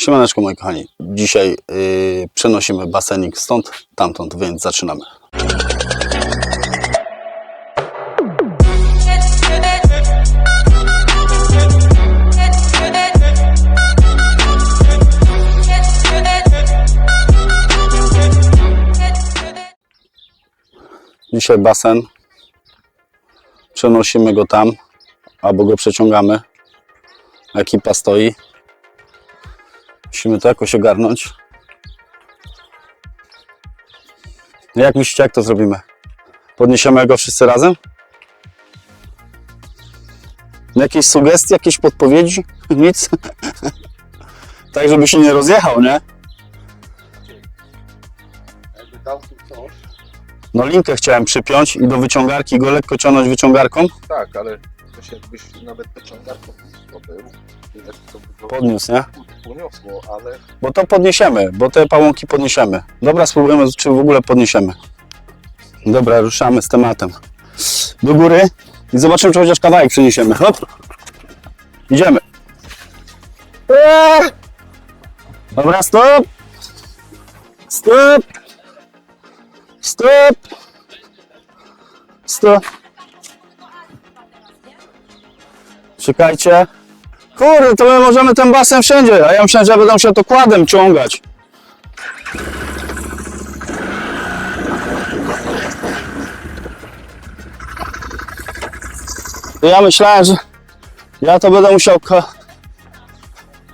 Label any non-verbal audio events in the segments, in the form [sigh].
Siemaneczko moi kochani. Dzisiaj yy, przenosimy basenik stąd, tamtąd, więc zaczynamy. Dzisiaj basen. Przenosimy go tam, albo go przeciągamy. Ekipa stoi. Musimy to jakoś ogarnąć. Jak myślicie, jak to zrobimy? Podniesiemy go wszyscy razem? Jakieś sugestie, jakieś podpowiedzi? [laughs] Nic? [laughs] tak, żeby się nie rozjechał, nie? No linkę chciałem przypiąć i do wyciągarki go lekko ciągnąć wyciągarką. Tak, ale to się jakbyś nawet wyciągarką to był. Widać, to Podniósł, nie? uniosło, ale Bo to podniesiemy, bo te pałąki podniesiemy. Dobra, spróbujemy, czy w ogóle podniesiemy. Dobra, ruszamy z tematem. Do góry i zobaczymy, czy chociaż kawałek przeniesiemy. Hop! Idziemy. Eee! Dobra, stop! Stop! Stop! Stop! Czekajcie. Kurde, to my możemy ten basen wszędzie, a ja myślałem, że będą się to kładem ciągać. Ja myślałem, że ja to będę musiał...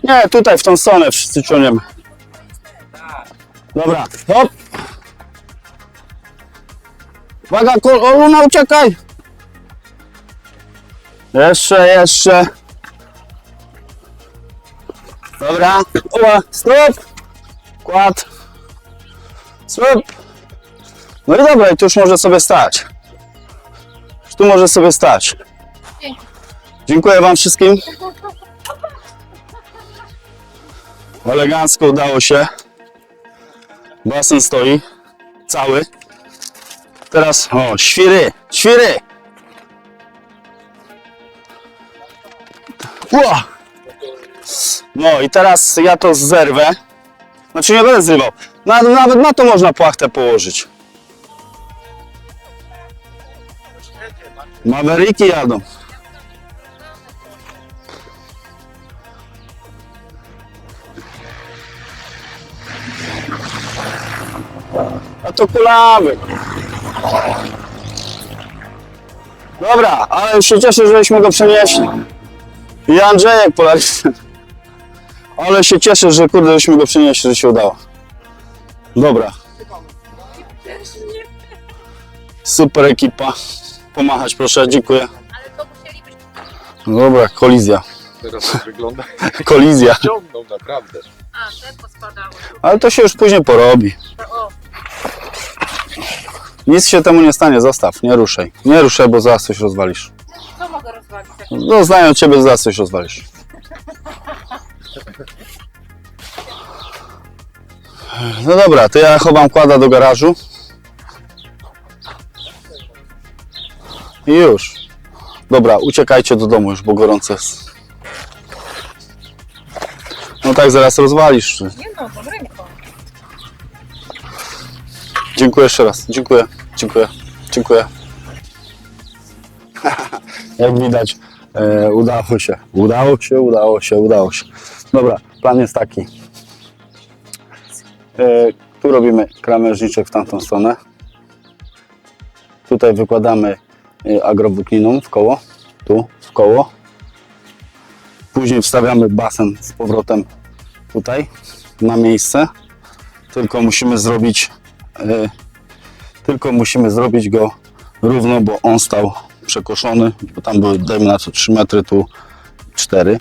Nie, tutaj w tą stronę wszyscy ciągniemy. Dobra, hop. Uwaga, kol- o, Luna, uciekaj. Jeszcze, jeszcze. Dobra, uła, stop, kład, stop. No i dobra, i tu już może sobie stać. Już tu może sobie stać. Dziękuję Wam wszystkim. Elegancko udało się. Basen stoi, cały. Teraz, o, świry, świry. Ła! No i teraz ja to zerwę. Znaczy nie będę zrywał. Nawet, nawet na to można płachtę położyć. Mavericki jadą. A to kulawy. Dobra, ale już się cieszę, żeśmy go przenieśli. I Andrzejek Polaris. Ale się cieszę, że kurde, żeśmy go przenieśli, że się udało. Dobra. Super ekipa. Pomachać proszę, dziękuję. Ale to musielibyśmy. Dobra, kolizja. teraz tak wygląda. Kolizja. Ciągną naprawdę. A, te pospadały. Ale to się już później porobi. O, Nic się temu nie stanie, zostaw, nie ruszaj. Nie ruszaj, bo zaraz coś rozwalisz. Jak No znając ciebie, zaraz coś rozwalisz. No dobra, to ja chowam kłada do garażu. I już. Dobra, uciekajcie do domu już, bo gorąco jest. No tak, zaraz rozwalisz. Nie no, to ręką. Dziękuję jeszcze raz. Dziękuję. Dziękuję. Dziękuję. [laughs] Jak widać, e, udało się. Udało się, udało się, udało się. Dobra, plan jest taki. E, tu robimy krawężniczek w tamtą stronę. Tutaj wykładamy e, agrowłókniną w koło. Tu, w koło. Później wstawiamy basen z powrotem tutaj na miejsce. Tylko musimy zrobić e, tylko musimy zrobić go równo, bo on stał przekoszony, bo tam były, dajmy na to 3 metry, tu 4.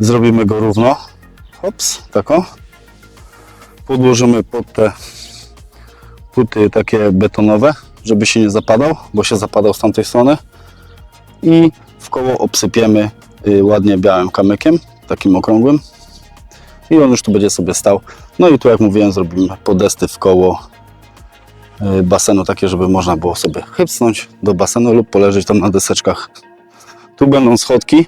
Zrobimy go równo. Hops, tako. Podłożymy pod te płyty takie betonowe, żeby się nie zapadał, bo się zapadał z tamtej strony. I w koło obsypiemy y, ładnie białym kamykiem, takim okrągłym. I on już tu będzie sobie stał. No i tu, jak mówiłem, zrobimy podesty w koło basenu, takie, żeby można było sobie chypsnąć do basenu lub poleżeć tam na deseczkach. Tu będą schodki.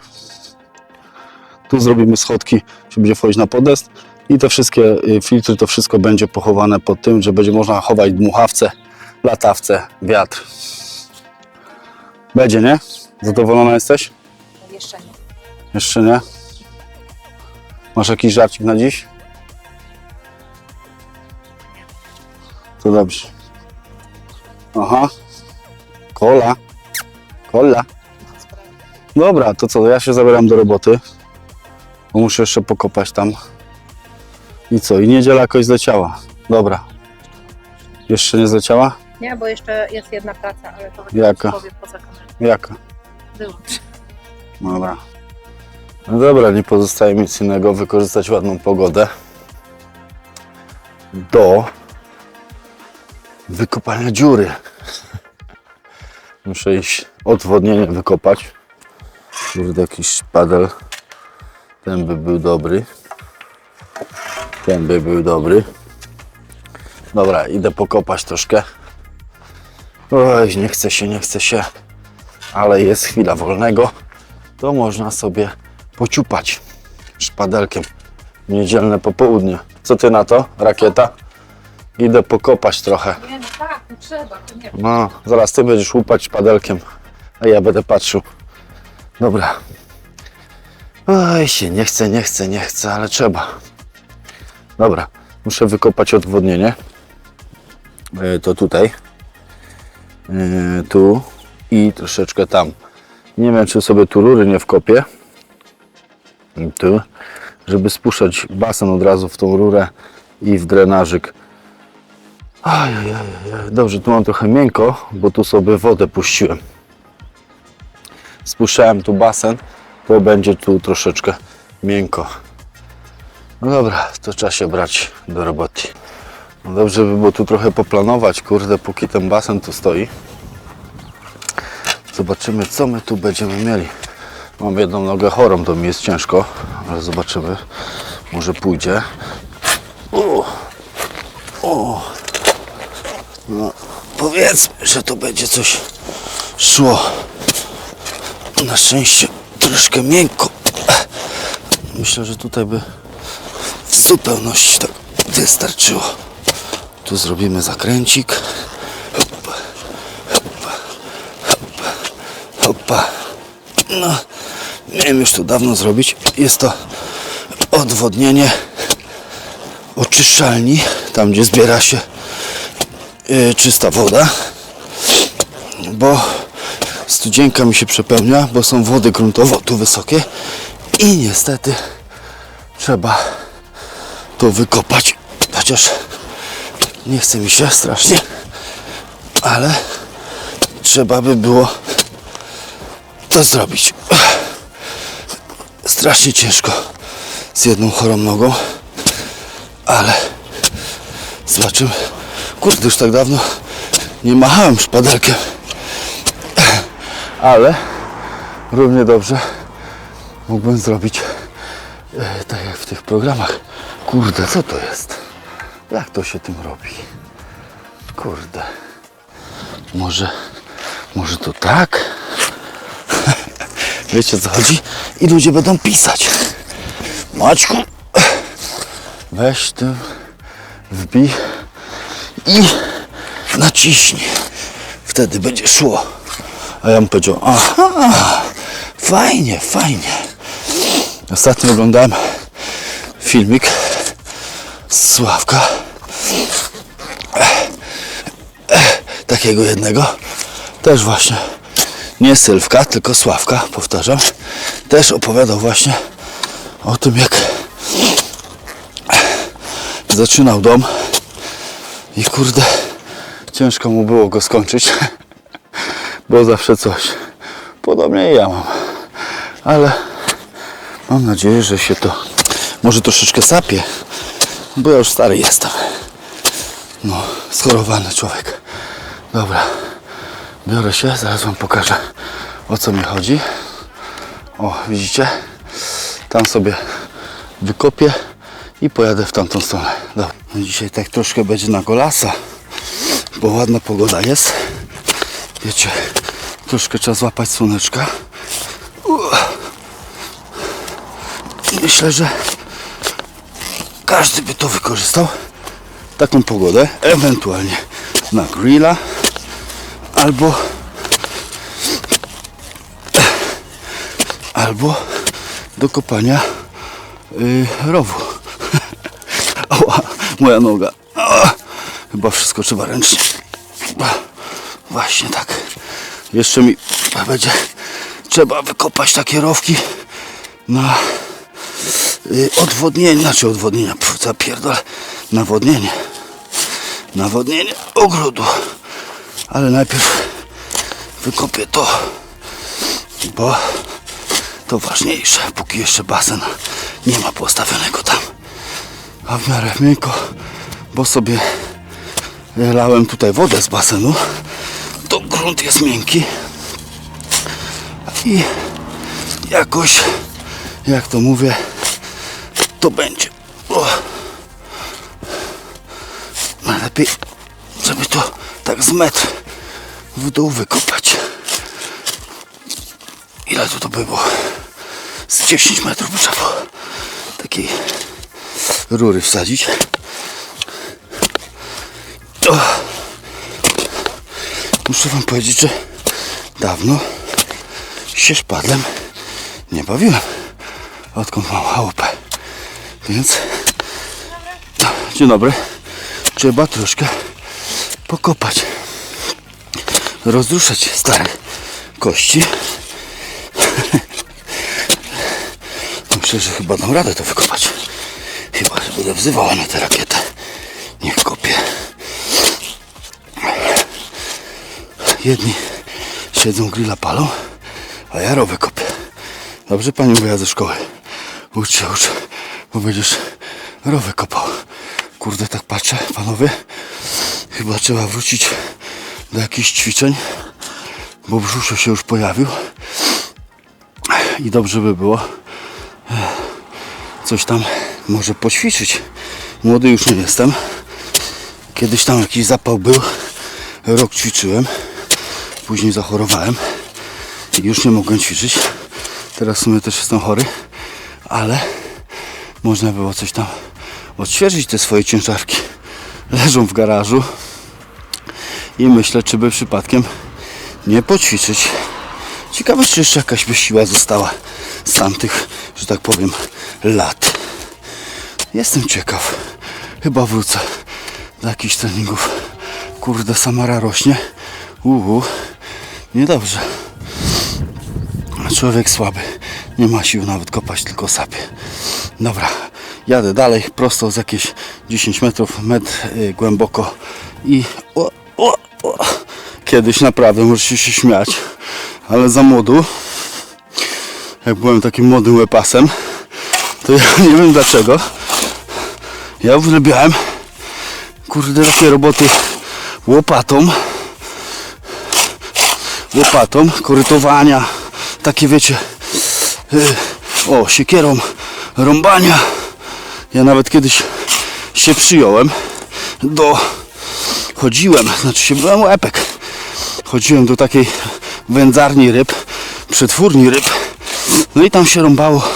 Tu zrobimy schodki, że będzie wchodzić na podest. I te wszystkie y, filtry, to wszystko będzie pochowane pod tym, że będzie można chować dmuchawce, latawce, wiatr. Będzie, nie? Zadowolona jesteś? Jeszcze nie. Jeszcze nie? Masz jakiś żarcik na dziś? To dobrze. Aha. Kola. Kola. Dobra, to co, ja się zabieram do roboty. Bo muszę jeszcze pokopać tam. I co, i niedziela jakoś zleciała. Dobra. Jeszcze nie zleciała? Nie, bo jeszcze jest jedna praca, ale to Jaka? powiem poza kamerą. Jaka? Wyłącz. Dobra. No dobra, nie pozostaje mi nic innego, wykorzystać ładną pogodę do wykopania dziury. Muszę iść odwodnienie wykopać. Kurde, jakiś szpadel. Ten by był dobry. Ten by był dobry. Dobra, idę pokopać troszkę. Oj, nie chce się, nie chce się ale jest chwila wolnego, to można sobie pociupać szpadelkiem niedzielne popołudnie. Co ty na to, rakieta? Idę pokopać trochę. Nie, no tak, no trzeba, to nie. No, zaraz ty będziesz łupać szpadelkiem, a ja będę patrzył. Dobra. Oj, się nie chce, nie chce, nie chce, ale trzeba. Dobra, muszę wykopać odwodnienie. E, To tutaj. E, Tu i troszeczkę tam. Nie wiem, czy sobie tu rury nie wkopię. I Tu, żeby spuszczać basen od razu w tą rurę i w drenażyk. Ajajaj, dobrze, tu mam trochę miękko, bo tu sobie wodę puściłem. Spuszczałem tu basen, to będzie tu troszeczkę miękko. No dobra, to trzeba się brać do roboty. No dobrze by było tu trochę poplanować, kurde, póki ten basen tu stoi. Zobaczymy, co my tu będziemy mieli. Mam jedną nogę chorą, to mi jest ciężko, ale zobaczymy. Może pójdzie. O, o. No, powiedzmy, że to będzie coś szło. Na szczęście troszkę miękko. Myślę, że tutaj by w zupełności tak wystarczyło. Tu zrobimy zakręcik. Hop, hop, hop, Hopa. No, już to dawno zrobić. Jest to odwodnienie oczyszczalni, tam gdzie zbiera się yy, czysta woda, bo studzienka mi się przepełnia, bo są wody gruntowo tu wysokie i niestety trzeba to wykopać, chociaż nie chce mi się strasznie, ale trzeba by było to zrobić. Strasznie ciężko z jedną chorą nogą, ale zobaczymy. Kurde, już tak dawno nie machałem szpadelkiem, ale równie dobrze mógłbym zrobić e, tak jak w tych programach. Kurde, co to jest? Jak to się tym robi? Kurde. Może, może to tak? [laughs] Wiecie co chodzi? I ludzie będą pisać. Maćku, weź tym, wbij i naciśnij. Wtedy będzie szło. A ja bym powiedział, aha, fajnie, fajnie. Ostatnio oglądałem filmik z Sławka. Takiego jednego. Też właśnie nie Sylwka, tylko Sławka, powtarzam, też opowiadał właśnie o tym, jak zaczynał dom i kurde, ciężko mu było go skończyć, [laughs] bo zawsze coś. Podobnie ja mam, ale mam nadzieję, że się to może troszeczkę sapie, bo ja już stary jestem. No, schorowany człowiek. Dobra. Biorę się, zaraz Wam pokażę o co mi chodzi. O, widzicie? Tam sobie wykopię i pojadę w tamtą stronę. Dobra. No dzisiaj tak troszkę będzie na golasa, bo ładna pogoda jest. Wiecie, troszkę trzeba złapać słoneczka. myślę, że każdy by to wykorzystał. Taką pogodę, ewentualnie na grilla albo albo do kopania y, rowu. Moja noga. Ała, chyba wszystko trzeba ręcznie. Właśnie tak. Jeszcze mi będzie trzeba wykopać takie rowki na y, odwodnienie, znaczy odwodnienia, zapierdol, nawodnienie. Nawodnienie ogrodu. Ale najpierw wykopię to, bo to ważniejsze, póki jeszcze basen nie ma postawionego tam. A w miarę miękko, bo sobie lałem tutaj wodę z basenu, to grunt jest miękki i jakoś, jak to mówię, to będzie. O. Najlepiej, żeby to tak z metr w dół wykopać. Ile tu to było? Z 10 metrów by trzeba takiej rury wsadzić. O. Muszę wam powiedzieć, że dawno się szpadlem nie bawiłem. Odkąd mam chałupę. Więc dzień dobry. Trzeba troszkę pokopać. Rozruszać stare kości. [laughs] Myślę, że chyba dam radę to wykopać. Chyba, że będę wzywała na tę rakietę. Niech kopie. Jedni siedzą, grilla palą, a ja rowy kopię. Dobrze pani mówiła ze szkoły. Ucz się, ucz, bo będziesz rowy kopał. Kurde, tak patrzę, panowie. Chyba trzeba wrócić do jakichś ćwiczeń, bo brzuszo się już pojawił. I dobrze by było coś tam może poćwiczyć. Młody już nie jestem. Kiedyś tam jakiś zapał był. Rok ćwiczyłem. Później zachorowałem. I już nie mogłem ćwiczyć. Teraz w sumie też jestem chory. Ale można było coś tam odświeżyć te swoje ciężarki. Leżą w garażu. I myślę, czy by przypadkiem nie poćwiczyć. Ciekawe, czy jeszcze jakaś by siła została z tamtych, że tak powiem, lat. Jestem ciekaw. Chyba wrócę do jakichś treningów. Kurde, Samara rośnie. Uhu, niedobrze. Człowiek słaby. Nie ma sił nawet kopać, tylko sapie. Dobra, jadę dalej, prosto z jakieś 10 metrów, metr y, głęboko i o, o, o. kiedyś naprawdę możecie się śmiać, ale za młodu, jak byłem takim młodym łepasem, to ja [laughs] nie wiem dlaczego, ja uwielbiałem kurde takie roboty łopatą, łopatą, korytowania, takie wiecie, y, o, siekierą, rąbania. Ja nawet kiedyś się przyjąłem do, chodziłem, znaczy się byłem łepek, chodziłem do takiej wędzarni ryb, przetwórni ryb, no i tam się rąbało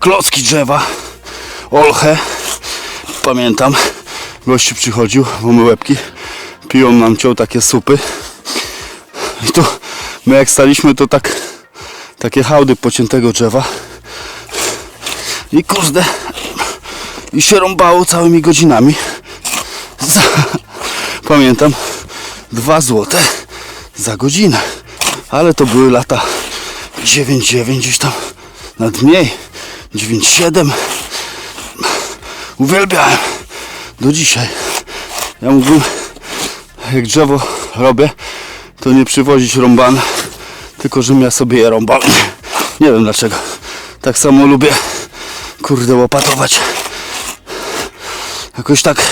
klocki drzewa, olchę, pamiętam, gościu przychodził, my łebki, piją nam ciął takie supy. I to my jak staliśmy to tak takie hałdy pociętego drzewa. I kurde i się rąbało całymi godzinami. Za, pamiętam dwa złote za godzinę. Ale to były lata 9-9 gdzieś tam nad mniej 9-7 uwielbiałem. Do dzisiaj. Ja mógłbym jak drzewo robię to nie przywozić rąban tylko żebym ja sobie je rąbał. Nie wiem dlaczego. Tak samo lubię kurde łopatować. Jakoś tak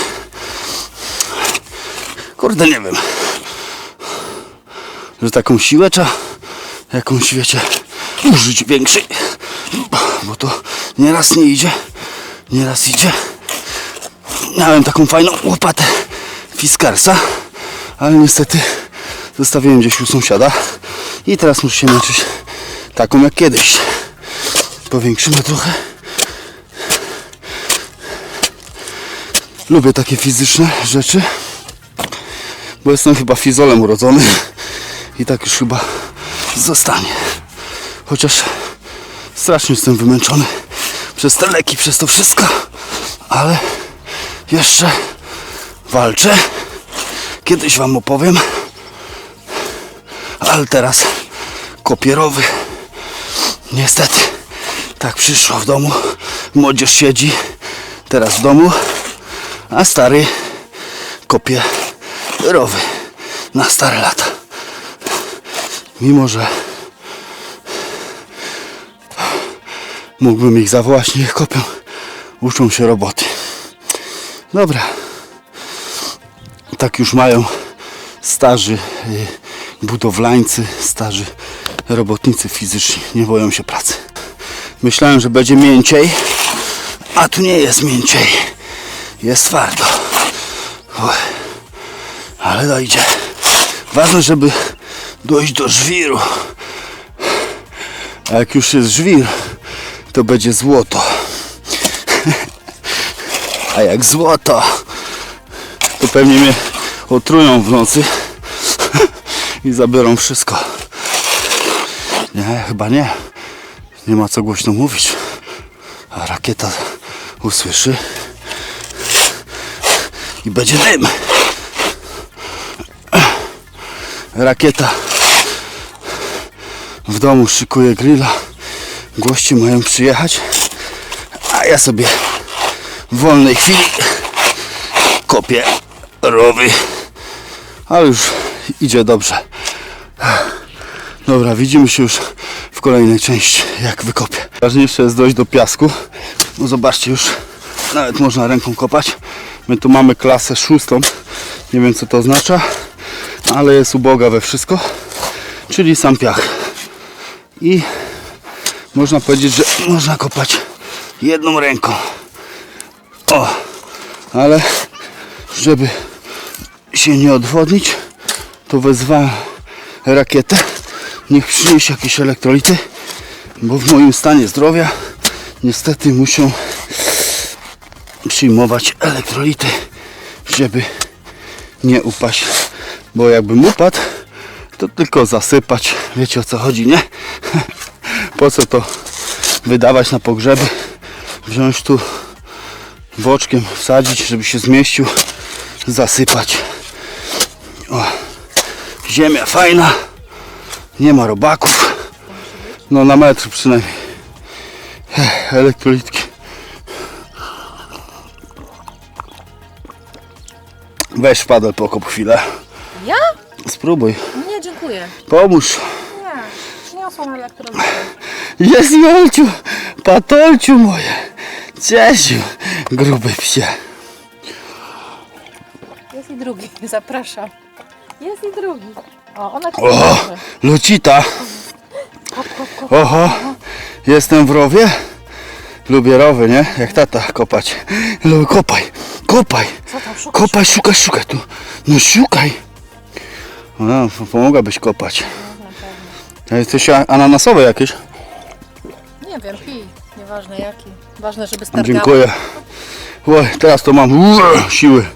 kurde nie wiem. Że taką siłę trzeba jakąś wiecie użyć większej. Bo to nieraz nie idzie nieraz idzie Miałem taką fajną łopatę Fiskarsa, ale niestety zostawiłem gdzieś u sąsiada i teraz muszę się męczyć taką jak kiedyś. Powiększymy trochę. Lubię takie fizyczne rzeczy, bo jestem chyba fizolem urodzony i tak już chyba zostanie. Chociaż strasznie jestem wymęczony przez te leki, przez to wszystko, ale jeszcze walczę. Kiedyś Wam opowiem, ale teraz kopierowy. Niestety, tak przyszło w domu. Młodzież siedzi teraz w domu, a stary kopie rowy na stare lata. Mimo, że mógłbym ich zawołać, niech kopią. Uczą się roboty. Dobra. Tak już mają starzy y, budowlańcy, starzy robotnicy fizyczni. Nie boją się pracy. Myślałem, że będzie mięciej, a tu nie jest mięciej. Jest twardo. Oj. Ale dojdzie. Ważne, żeby dojść do żwiru. A jak już jest żwir, to będzie złoto. A jak złoto, to pewnie mnie otrują w nocy [laughs] i zabiorą wszystko. Nie, chyba nie. Nie ma co głośno mówić. A rakieta usłyszy i będzie dym. Rakieta w domu szykuje grilla. Goście mają przyjechać, a ja sobie w wolnej chwili kopię rowy. Ale już idzie dobrze. Dobra, widzimy się już w kolejnej części, jak wykopię. Ważniejsze jest dojść do piasku. No zobaczcie, już nawet można ręką kopać. My tu mamy klasę szóstą. Nie wiem co to oznacza, ale jest uboga we wszystko. Czyli sam piach. I można powiedzieć, że można kopać jedną ręką. O, ale żeby się nie odwodnić, to wezwałem rakietę. Niech przyniesie jakieś elektrolity, bo w moim stanie zdrowia niestety muszą przyjmować elektrolity, żeby nie upaść. Bo jakbym upadł, to tylko zasypać. Wiecie o co chodzi, nie? [laughs] Po co to wydawać na pogrzeby? Wziąć tu woczkiem, wsadzić, żeby się zmieścił, zasypać. O, ziemia fajna, nie ma robaków. No na metr przynajmniej. Elektrolitki. Weź szpadel pokop chwilę. Ja? Spróbuj. Nie, dziękuję. Pomóż. Nie, niosłam elektrownię. Jest Jolciu, patolciu moje. Ciesiu, gruby psie. Jest i drugi, [laughs] zapraszam. Jest i drugi. O, ona ci O. Lucita. Kop, kop, kop. Oho, jestem w rowie. Lubię rowy, nie? Jak tata kopać. Lubię, kopaj, kopaj, Co tam szukasz? kopaj, szukaj, szukaj tu. No szukaj. No, pomogłabyś kopać. A Jesteś a- ananasowe jakieś? Nie wiem, pij. Nieważne jaki. Ważne, żeby stargało. Dziękuję. Oj, teraz to mam Ua, [clears throat] siły.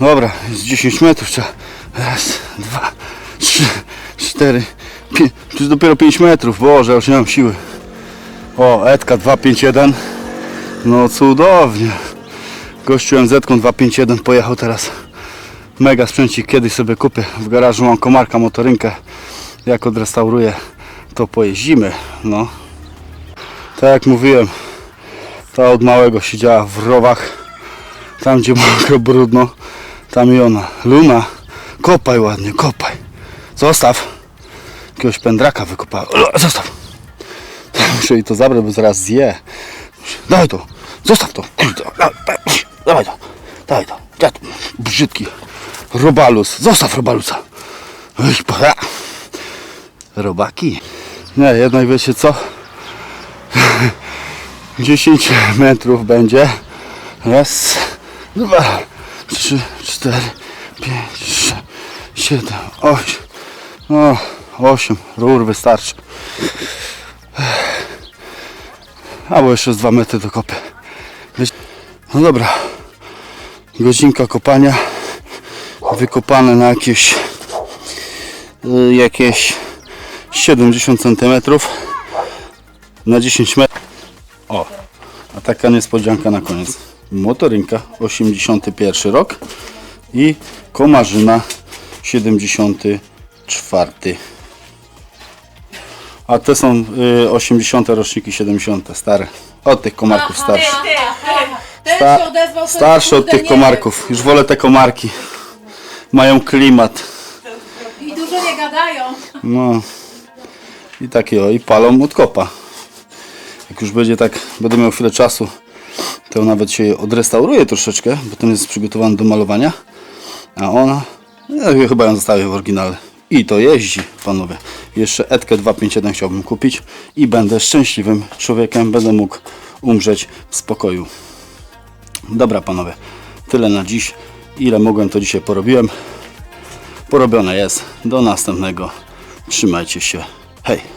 Dobra, z 10 metrów trzeba. Raz, dwa, trzy, cztery, pięć. To jest dopiero 5 metrów. Boże, już nie mam siły. O, Edka 251. No cudownie. Gościu MZ 251 pojechał teraz. Mega sprzęcik. Kiedyś sobie kupię. W garażu mam komarka motorynkę. Jak odrestauruję, to pojeździmy. No. Tak jak mówiłem, ta od małego siedziała w rowach, tam gdzie mokro, brudno, tam i ona. Luna, kopaj ładnie, kopaj. Zostaw. Jakiegoś pędraka wykopała. Zostaw. [laughs] Muszę jej to zabrać, bo zaraz zje. Dawaj to, zostaw to. Dawaj, to, dawaj to. Dziad, brzydki. Robalus, zostaw Robalusa. Robaki. Nie, jednak wiecie co? [laughs] 10 metrów będzie. Raz, dwa, trzy, cztery, pięć, sześć, siedem, osiem. O, osiem rur wystarczy. Albo jeszcze z 2 metry do kopy. No dobra. Godzinka kopania. Wykopane na jakieś y, jakieś 70 cm na 10 metrów. O, a taka niespodzianka na koniec. Motorynka 81 rok i komarzyna 74. A te są y, 80 roczniki 70 stare. Od tych komarków starsze. Ten Sta- starsze od tych komarków. Już wolę te komarki. Mają klimat. I dużo nie gadają. No. I takie o, i palą od kopa. Jak już będzie tak, będę miał chwilę czasu, to nawet się odrestauruje troszeczkę, bo ten jest przygotowany do malowania. A ona, ja chyba ją zostawię w oryginale. I to jeździ, panowie. Jeszcze Etkę 251 chciałbym kupić i będę szczęśliwym człowiekiem, będę mógł umrzeć w spokoju. Dobra, panowie, tyle na dziś. Ile mogłem, to dzisiaj porobiłem. Porobione jest. Do następnego. Trzymajcie się. Hej!